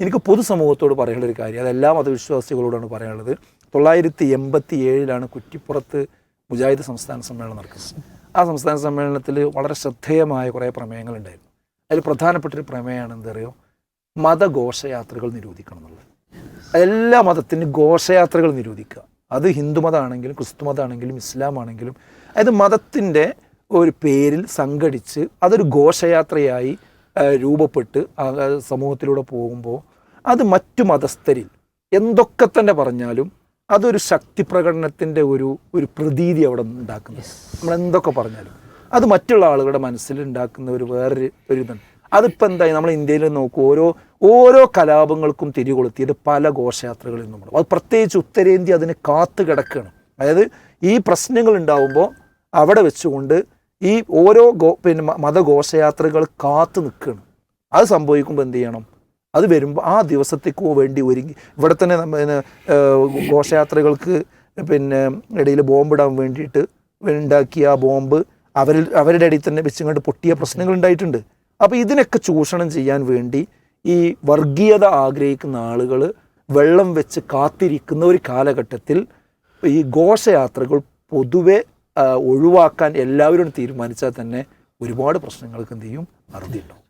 എനിക്ക് പൊതുസമൂഹത്തോട് പറയാനുള്ള ഒരു കാര്യം. അതെല്ലാ മതവിശ്വാസികളോടാണ് പറയാനുള്ളത്. തൊള്ളായിരത്തി എൺപത്തി ഏഴിലാണ് കുറ്റിപ്പുറത്ത് മുജാഹിദ് സംസ്ഥാന സമ്മേളനം നടക്കുന്നത്. ആ സംസ്ഥാന സമ്മേളനത്തിൽ വളരെ ശ്രദ്ധേയമായ കുറേ പ്രമേയങ്ങളുണ്ടായിരുന്നു അതിൽ പ്രധാനപ്പെട്ടൊരു പ്രമേയമാണ് എന്താ പറയുക? മതഘോഷയാത്രകൾ നിരോധിക്കണം എന്നുള്ളത്. എല്ലാ മതത്തിനും ഘോഷയാത്രകൾ നിരോധിക്കുക. അത് ഹിന്ദുമതമാണെങ്കിലും ക്രിസ്തുമതമാണെങ്കിലും ഇസ്ലാം ആണെങ്കിലും അതായത് മതത്തിന്റെ ഒരു പേരിൽ സംഘടിച്ച് അതൊരു ഘോഷയാത്രയായി രൂപപ്പെട്ട് സമൂഹത്തിലൂടെ പോകുമ്പോൾ അത് മറ്റു മതസ്ഥരിൽ എന്തൊക്കെ തന്നെ പറഞ്ഞാലും അതൊരു ശക്തി പ്രകടനത്തിന്റെ ഒരു ഒരു പ്രതീതി അവിടെ ഉണ്ടാക്കുന്നു നമ്മൾ എന്തൊക്കെ പറഞ്ഞാലും അത് മറ്റുള്ള ആളുകളുടെ മനസ്സിൽ ഉണ്ടാക്കുന്ന ഒരു വേറൊരു ഒരു ഇതാണ് അതിപ്പോൾ എന്തായി? നമ്മൾ ഇന്ത്യയിൽ നോക്കും ഓരോ ഓരോ കലാപങ്ങൾക്കും തിരികൊളുത്തിയത് പല ഘോഷയാത്രകളിൽ നിന്നും അത് പ്രത്യേകിച്ച് ഉത്തരേന്ത്യ അതിന് കാത്തു കിടക്കുകയാണ്. അതായത് ഈ പ്രശ്നങ്ങൾ ഉണ്ടാവുമ്പോൾ അവിടെ വെച്ചുകൊണ്ട് ഈ ഓരോ ഗോ പിന്നെ മതഘോഷയാത്രകൾ കാത്തു നിൽക്കുകയാണ്. അത് സംഭവിക്കുമ്പോൾ എന്ത് ചെയ്യണം? അത് വരുമ്പോൾ ആ ദിവസത്തേക്ക് വേണ്ടി ഒരുങ്ങി ഇവിടെ തന്നെ പിന്നെ, ഘോഷയാത്രകൾക്ക് പിന്നെ ഇടയിൽ ബോംബിടാൻ വേണ്ടിയിട്ട് ഉണ്ടാക്കിയ ആ ബോംബ് അവരിൽ അവരുടെ ഇടയിൽ തന്നെ വെച്ചുകൊണ്ട് പൊട്ടിയ പ്രശ്നങ്ങൾ ഉണ്ടായിട്ടുണ്ട്. അപ്പോൾ ഇതിനൊക്കെ ചൂഷണം ചെയ്യാൻ വേണ്ടി ഈ വർഗീയത ആഗ്രഹിക്കുന്ന ആളുകൾ വെള്ളം വെച്ച് കാത്തിരിക്കുന്ന ഒരു കാലഘട്ടത്തിൽ ഈ ഘോഷയാത്രകൾ പൊതുവെ ഒഴിവാക്കാൻ എല്ലാവരും തീരുമാനിച്ചാൽ തന്നെ ഒരുപാട് പ്രശ്നങ്ങൾക്ക് എന്ത് ചെയ്യും? അറുതി ഉണ്ടാവും.